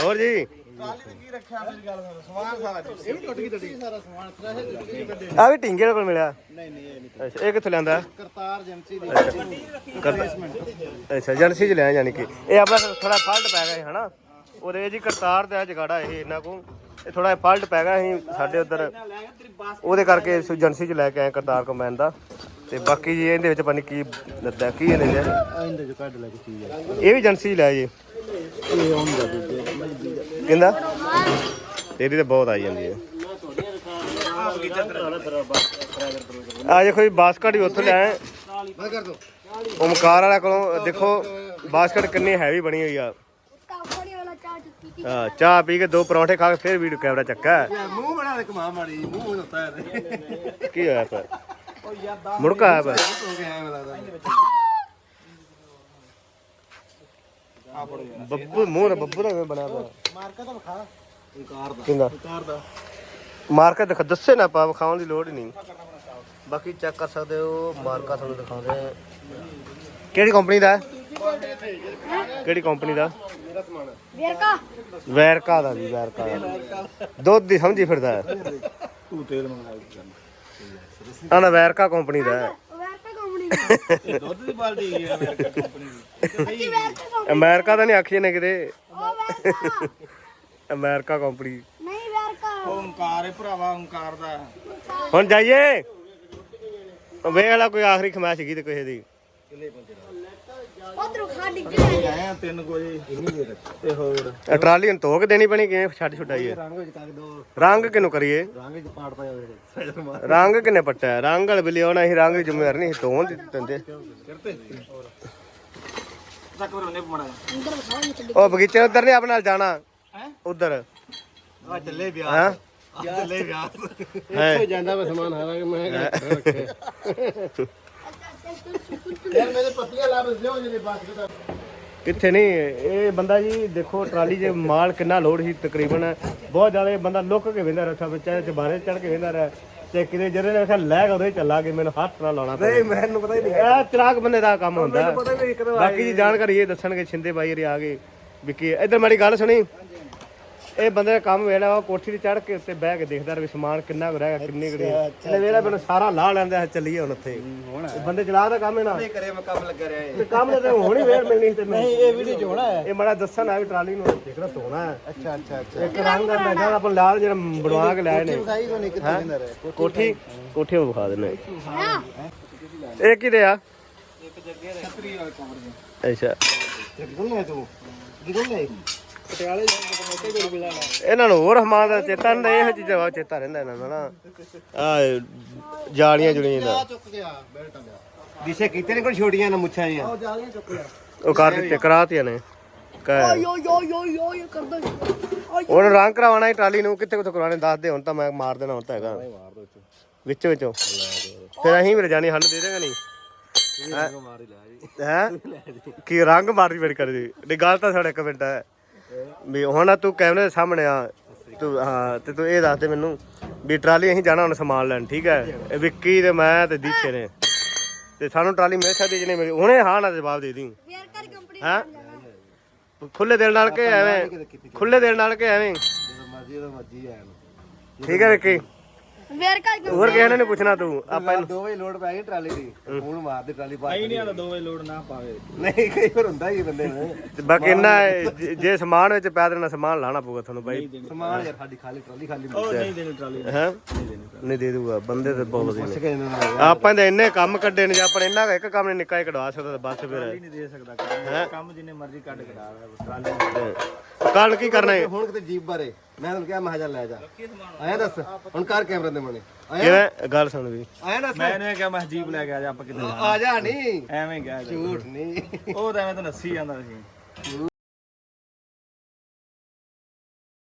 ਹੋਰ ਜੀ?
ਕੀ ਰੱਖਿਆ ਮੇਰੀ ਗੱਲ ਸੁਣ ਸਮਾਨ ਸਾਰਾ ਇਹ ਵੀ ਟੁੱਟ ਗਈ ਤੁਹਾਡੀ? ਸਾਰਾ ਸਮਾਨ ਤਰਾ ਟੁੱਟ ਗਈ ਬੰਦੇ
ਆ ਵੀ ਢਿੰਗੇ ਦੇ ਕੋਲ ਮਿਲਿਆ?
ਨਹੀਂ ਨਹੀਂ ਇਹ ਨਹੀਂ
ਅੱਛਾ ਇਹ ਕਿੱਥੇ ਲਿਆਂਦਾ?
ਕਰਤਾਰ ਏਜੰਸੀ ਦੀ।
ਕਰਤਾ ਅੱਛਾ ਏਜੰਸੀ ਚ ਲਿਆ ਯਾਨੀ ਕਿ। ਇਹ ਆਪਣਾ ਥੋੜਾ ਫਾਲਟ ਪੈ ਗਿਆ ਸੀ ਹਨਾ? ਉਹਦੇ ਜੀ ਕਰਤਾਰ ਦਾ ਜਗਾੜਾ ਇਹ ਇਹਨਾਂ ਕੋ ਇਹ ਥੋੜਾ ਫਾਲਟ ਪੈ ਗਿਆ ਸੀ ਸਾਡੇ ਉਧਰ। ਉਹਦੇ ਕਰਕੇ ਇਸ ਏਜੰਸੀ ਚ ਲੈ ਕੇ ਆਏ ਕਰਤਾਰ ਕਮੈਨ ਦਾ। ਤੇ ਬਾਕੀ ਜੀ ਇਹਦੇ ਵਿੱਚ ਪਤਾ ਨਹੀਂ ਕੀ ਲੱਦਾ ਕੀ ਇਹਨੇ ਜੀ
ਆਇੰਦੇ ਜੋ ਕੱਢ ਲੈ ਕੇ ਚੀਜ਼ ਹੈ
ਇਹ ਵੀ ਏਜੰਸੀ ਚ ਲਿਆ ਜੀ।
ਇਹ ਆਉਂਦਾ ਦੂਜੇ
ਕਹਿੰਦਾ ਤੇਰੀ ਤਾਂ ਬਹੁਤ ਆਈ ਜਾਂਦੀ ਹੈ। ਆ ਦੇਖੋ ਜੀ, ਬਾਸਕਟ ਵੀ ਉੱਥੋਂ ਲੈ
ਮੈਂ ਕਰ
ਓਮਕਾਰ ਵਾਲਾ ਕੋਲੋਂ, ਦੇਖੋ, ਬਾਸਕਟ ਕਿੰਨੀ ਹੈਵੀ ਬਣੀ ਹੋਈ ਆ।
ਚਾਹ
ਪੀ ਕੇ ਦੋ ਪਰੌਂਠੇ ਖਾ ਕੇ ਫਿਰ ਵੀਡੀਓ ਕੈਮਰਾ ਚੱਕਾ
ਮੂੰਹ ਬਣਾ ਦੇ ਕਮਾ ਮਾੜੀ ਮੂੰਹ ਹੁੰਦਾ ਹੈ
ਕੀ ਹੋਇਆ ਪਰ ਮੁੜਕਾ ਆਇਆ ਪਰ
ਹੋ ਗਿਆ ਐਵੇਂ ਲੱਗਦਾ
ਬੱਬੂ ਮੂੰਹ ਬੱਬੂ
ਮਾਰਕਾ ਤਾਂ ਵਿਖਾ ਦਾ
ਕਿੰਦਾ?
ਦਾ
ਮਾਰਕਾ ਦਿਖਾ ਦੱਸੇ ਨਾ ਪਾ ਵਿਖਾਉਣ ਦੀ ਲੋੜ ਹੀ ਨਹੀਂ। ਬਾਕੀ ਚੈੱਕ ਕਰ ਸਕਦੇ ਹੋ ਮਾਰਕਾ ਤੁਹਾਨੂੰ ਦਿਖਾਉਂਦੇ। ਕਿਹੜੀ ਕੰਪਨੀ ਦਾ? ਕਿਹੜੀ ਕੰਪਨੀ ਦਾ?
ਵੇਰਕਾ
ਵੈਰਕਾ ਦਾ ਜੀ ਵੈਰਕਾ ਦਾ। ਦੁੱਧ ਦੀ ਸਮਝੀ ਫਿਰਦਾ ਹੈ।
ਤੂੰ ਤੇਲ ਮੰਗਾਈ
ਆ ਨਾ ਵੈਰਕਾ ਕੰਪਨੀ ਦਾ ਹੈ।
ਇਹ ਦੁੱਧ ਦੀ ਬਾਲਟੀ ਹੈ ਅਮਰੀਕਾ ਕੰਪਨੀ ਦੀ।
ਅਮਰੀਕਾ ਨਹੀਂ ਆਖੀ ਨੇ ਕਿਤੇ।
ਉਹ ਵੇਰਕਾ
ਅਮਰੀਕਾ ਕੰਪਨੀ
ਨਹੀਂ ਵੇਰਕਾ
ਉਹ ਓਮਕਾਰ ਹੈ ਭਰਾਵਾ ਓਮਕਾਰ ਦਾ।
ਹੁਣ ਜਾਈਏ। ਵੇਖ ਲਾ ਕੋਈ ਆਖਰੀ ਖਮਾਇਸ਼ ਸੀਗੀ ਤੇ ਕਿਸੇ ਦੀ।
ਡਿੱਗ ਗਿਆ
ਆਏ। ਆ ਤਿੰਨ ਕੋਈ ਤੇ ਹੋਰ?
ਇਹ ਟਰਾਲੀ ਨੂੰ ਧੋ ਕੇ ਦੇਣੀ ਪੈਣੀ ਕਿਵੇਂ? ਛੱਡ ਛੁੱਟਾਈਏ
ਰੰਗ ਵਿੱਚ ਕੱਢ ਦੋ।
ਰੰਗ ਕਿਨੂੰ ਕਰੀਏ?
ਰੰਗ ਵਿੱਚ ਪਾੜ ਪਾਇਆ ਹੋਵੇ
ਰੰਗ ਕਿੰਨੇ ਪੱਟਿਆ? ਰੰਗ ਵਾਲੇ ਬਿੱਲੀ ਆਉਣਾ ਸੀ ਰੰਗ ਦੀ ਜ਼ਿੰਮੇਵਾਰੀ ਨਹੀਂ ਸੀ, ਧੋਣ ਦੀ ਦਿੰਦੇ।
ਕਰਤੇ ਤੱਕ
ਅੰਦਰ
ਉਹ ਬਗੀਚੇ ਉਧਰ ਨਹੀਂ ਆਪਣੇ ਨਾਲ ਜਾਣਾ।
ਹੈ?
ਉਧਰ।
ਆ ਚੱਲੇ ਵਿਆਹ
ਹਾਂ?
ਚੱਲੇ ਵਿਆਹ
ਹੈ?
ਜਾਂਦਾ ਮੈਂ ਸਮਾਨ ਹਾਰਾਂਗੇ ਮੈਂ ਰੱਖੇ ਯਾਰ ਮੇਰੇ ਪਤਲੀਆਂ ਲਾਭ ਲਿਓ ਜਿਹੜੇ ਬਾਕੀ ਦਾ
ਕਿੱਥੇ ਨਹੀਂ ਇਹ ਬੰਦਾ ਜੀ ਦੇਖੋ ਟਰਾਲੀ 'ਚ ਮਾਲ ਕਿੰਨਾ ਲੋਡ ਸੀ ਤਕਰੀਬਨ। ਬਹੁਤ ਜ਼ਿਆਦਾ ਇਹ ਬੰਦਾ ਲੁੱਕ ਕੇ ਵੇਂਦਾ ਰੱਖਾ ਵਿੱਚ ਚਾਹੇ ਚਬਾਰੇ ਚੜ ਕੇ ਵੇਂਦਾ ਰਿਹਾ। ਤੇ ਕਿਤੇ ਜਿਹੜੇ ਨੇ ਕਿਹਾ ਲੈ ਕੇ ਉਹਦੇ ਚੱਲਾ ਕੇ ਮੈਨੂੰ ਹੱਥ ਨਾਲ ਲਾਉਣਾ ਨਹੀਂ ਮੈਨੂੰ ਪਤਾ ਹੀ ਨਹੀਂ ਇਹ ਚਲਾਕ ਬੰਦੇ ਦਾ ਕੰਮ ਹੁੰਦਾ। ਬਾਕੀ ਦੀ ਜਾਣਕਾਰੀ ਇਹ ਦੱਸਣਗੇ ਛਿੰਦੇ ਬਾਈ ਰੇ ਆ ਗਏ। ਵੀ ਕੀ ਇੱਧਰ ਮਾੜੀ ਗੱਲ ਸੁਣੀ। ਇਹ ਬੰਦੇ ਦਾ ਕੰਮ ਵੇਲਾ ਉਹ ਕੋਠੀ ਤੇ ਚੜ ਕੇ ਉੱਤੇ ਬਹਿ ਕੇ ਦੇਖਦਾ ਰਿਹਾ ਸਮਾਨ ਕਿੰਨਾ ਕੁ ਰਹਿ ਗਿਆ ਕਿੰਨੀ ਕੁ ਇਹਨੇ ਵੇਲਾ ਮੈਨੂੰ ਸਾਰਾ ਲਾ ਲੈਂਦਾ ਚੱਲੀਏ ਹੁਣ ਉੱਥੇ। ਇਹ ਬੰਦੇ ਚਲਾ ਦਾ ਕੰਮ ਹੈ ਨਾ
ਕਰੇ ਮੈਂ ਕੰਮ ਲੱਗਾ ਰਿਹਾ
ਤੇ ਕੰਮ ਤੇ ਹੁਣ ਹੀ ਵੇਰ ਮਿਲਣੀ ਸੀ ਤੈਨੂੰ।
ਨਹੀਂ ਇਹ ਵੀਡੀਓ ਚ ਹੋਣਾ ਹੈ।
ਇਹ ਮੜਾ ਦੱਸਣ ਆ ਵੀ ਟਰਾਲੀ ਨੂੰ ਦੇਖਣਾ ਧੋਣਾ ਹੈ।
ਅੱਛਾ ਅੱਛਾ ਅੱਛਾ।
ਇੱਕ ਰੰਗ ਦਾ ਮੈਦਾਨ ਆਪਾਂ ਲਾਲ ਜਿਹੜਾ ਬਣਵਾ ਕੇ ਲਾਏ ਨੇ।
ਵਿਖਾਈ ਕੋ ਨਹੀਂ ਕਿੱਥੇ ਜਿੰਦਾ ਰਹੇ?
ਕੋਠੀ ਕੋਠੀ ਉਹ ਵਿਖਾ ਦਿੰਦੇ ਇਹ ਕਿਹਦੇ ਆ?
ਛਤਰੀ ਵਾਲੇ ਕਮਰ ਦੇ।
ਅੱਛਾ।
ਕਿਦੋਂ ਲੈ ਤੂੰ। ਕਿਦੋਂ ਲੈ
ਪਟਿਆਲੇ ਕੋਲ
ਇਹਨਾਂ ਨੂੰ ਹੋਰ ਹਮਾਨ ਦਾ ਚੇਤਾ ਨਹੀਂ ਇਹ ਚੀਜ਼ਾਂ ਦਾ ਚੇਤਾ ਰਹਿੰਦਾ ਇਹਨਾਂ ਨੂੰ ਨਾ। ਆ ਜਾਲੀਆਂ ਜੁਲੀਆਂ ਦਾ।
ਚੁੱਕ ਗਿਆ ਬੈਲਟ ਲਿਆ
ਦਿਸ਼ੇ ਕੀਤੇ ਨੇ ਕੋਈ ਛੋਟੀਆਂ ਨਾ ਮੁੱਛਾਂ ਜੀਆਂ
ਉਹ ਜਾਲੀਆਂ ਚੁੱਕ ਲਿਆ
ਉਹ ਕਰ ਦਿੱਤੇ ਕਰਾਤੀਆਂ ਨੇ।
ਯੋ ਯੋ ਯੋ ਯੋ ਕਰਦਾ
ਹੁਣ ਰੰਗ ਕਰਾਉਣਾ ਹੈ ਟਰਾਲੀ ਨੂੰ ਕਿੱਥੇ ਕਿੱਥੇ ਕਰਾਉਣੇ ਦੱਸ ਦੇ ਹੁਣ ਤਾਂ ਮੈਂ ਮਾਰ ਦੇਣਾ ਹੁਣ ਤਾਂ ਹੈਗਾ। ਵਿੱਚੋਂ। ਵਿੱਚੋਂ ਫਿਰ ਅਸੀਂ ਵੀ ਰਜਾਨੀ ਹੱਲ ਦੇ ਦੇਗਾ ਨਹੀਂ। ਹੈ ਕੀ ਰੰਗ ਮਾਰੀ ਬੜ ਕਰ। ਦੀ ਨਹੀਂ ਗੱਲ ਤਾਂ ਸਾਡੇ ਇੱਕ ਮਿੰਟ। ਹੈ ਵੀ ਹੁਣ ਤੂੰ ਕੈਮਰੇ ਦੇ ਸਾਹਮਣੇ ਆ। ਤੂੰ ਹਾਂ ਤੇ ਤੂੰ ਇਹ ਦੱਸ ਦੇ ਮੈਨੂੰ ਵੀ ਟਰਾਲੀ ਅਸੀਂ ਜਾਣਾ ਹੁਣ ਸਮਾਨ ਲੈਣ ਠੀਕ ਹੈ? ਇਹ ਵਿੱਕੀ ਤੇ ਮੈਂ ਤੇ ਦੀਛੇ ਨੇ। ਤੇ ਸਾਨੂੰ ਟਰਾਲੀ ਮਿਲ ਸਕਦੀ ਜਿਹਨੇ ਮੇਰੀ ਹੁਣੇ ਹਾਂ ਨਾ ਜਵਾਬ ਦੇ ਦੀ
ਕੰਪਨੀ
ਹੈਂ? ਖੁੱਲੇ ਦਿਲ ਨਾਲ ਕਿ ਐਵੇਂ? ਖੁੱਲੇ ਦਿਲ ਨਾਲ ਕਿ ਐਵੇਂ?
ਜਦੋਂ ਮਰਜ਼ੀ ਜਦੋਂ ਮਰਜ਼ੀ ਆਇਆ
ਠੀਕ ਹੈ ਵਿੱਕੀ?
ਦੀ
ਹੋਰ ਕਿਸੇ ਨੇ ਨਹੀਂ ਪੁੱਛਣਾ ਤੂੰ ਆਪਾਂ
ਦੋ ਵਜੇ ਲੋਡ ਪੈ ਗਈ ਟਰਾਲੀ ਦੀ ਹੁਣ ਮਾਰ ਦੇ ਟਰਾਲੀ ਪਾ
ਨਹੀਂ ਆਦਾ ਦੋ ਵਜੇ ਲੋਡ ਨਾ ਪਾਵੇ।
ਨਹੀਂ ਕਈ ਵਾਰ ਹੁੰਦਾ ਹੀ ਬੰਦੇ ਨੂੰ।
ਤੇ ਬਾਕੀ ਇਹਨਾਂ ਜੇ- ਜੇ ਸਮਾਨ ਵਿੱਚ ਪੈ ਦੇਣਾ ਸਮਾਨ ਲਾਣਾ ਪਊਗਾ ਤੁਹਾਨੂੰ ਬਾਈ।
ਸਮਾਨ ਯਾਰ ਸਾਡੀ ਖਾਲੀ ਟਰਾਲੀ ਖਾਲੀ
ਉਹ ਨਹੀਂ ਦੇਣੀ ਟਰਾਲੀ।
ਹੈ? ਨਹੀਂ ਦੇ ਦੂਗਾ ਬੰਦੇ ਤੇ ਬਹੁਤ ਵਧੀਆ। ਨੇ
ਇਹਨਾਂ
ਆਪਾਂ ਤਾਂ ਇੰਨੇ ਕੰਮ ਕੱਢੇ ਨੇ ਜੇ ਆਪਾਂ ਇੰਨਾ ਕੁ ਇੱਕ ਕੰਮ ਨਹੀਂ ਨਿੱਕਾ ਹੀ ਕਢਵਾ ਸਕਦਾ ਤਾਂ ਬਸ ਫਿਰ।
ਨਹੀਂ ਦੇ ਸਕਦਾ ਕੰਮ। ਕੰਮ ਜਿੰਨੇ ਮਰਜ਼ੀ ਕੱਢ ਕਢਾ ਟਰਾਲੀ
ਕੱਲ ਕੀ ਕਰਨਾ ਹੈ
ਹੁਣ ਕਿਤੇ ਜੀਪ ਬਾਰੇ। ਮੈਂ ਤੁਹਾਨੂੰ ਕਿਹਾ ਮੈਂ ਜਾ ਲੈ ਜਾ। ਆਇਆ ਦੱਸ ਹੁਣ ਕਰ ਕੈਮਰੇ ਦੇ ਮਣੇ ਆਇਆ?
ਕਿਵੇਂ? ਗੱਲ ਸੁਣ ਵੀ।
ਆਇਆ ਦੱਸ?
ਮੈਂ ਇਹਨੂੰ ਇਹ ਕਿਹਾ ਮੈਂ ਜੀਪ ਲੈ ਕੇ ਆ ਜਾ ਆਪਾਂ ਕਿਤੇ
ਆ ਜਾ ਨਹੀਂ।
ਐਵੇਂ ਗਿਆ
ਝੂਠ ਨਹੀਂ।
ਉਹ ਤਾਂ ਐਵੇਂ ਤਾਂ ਨੱਸੀ ਜਾਂਦਾ ਸੀ।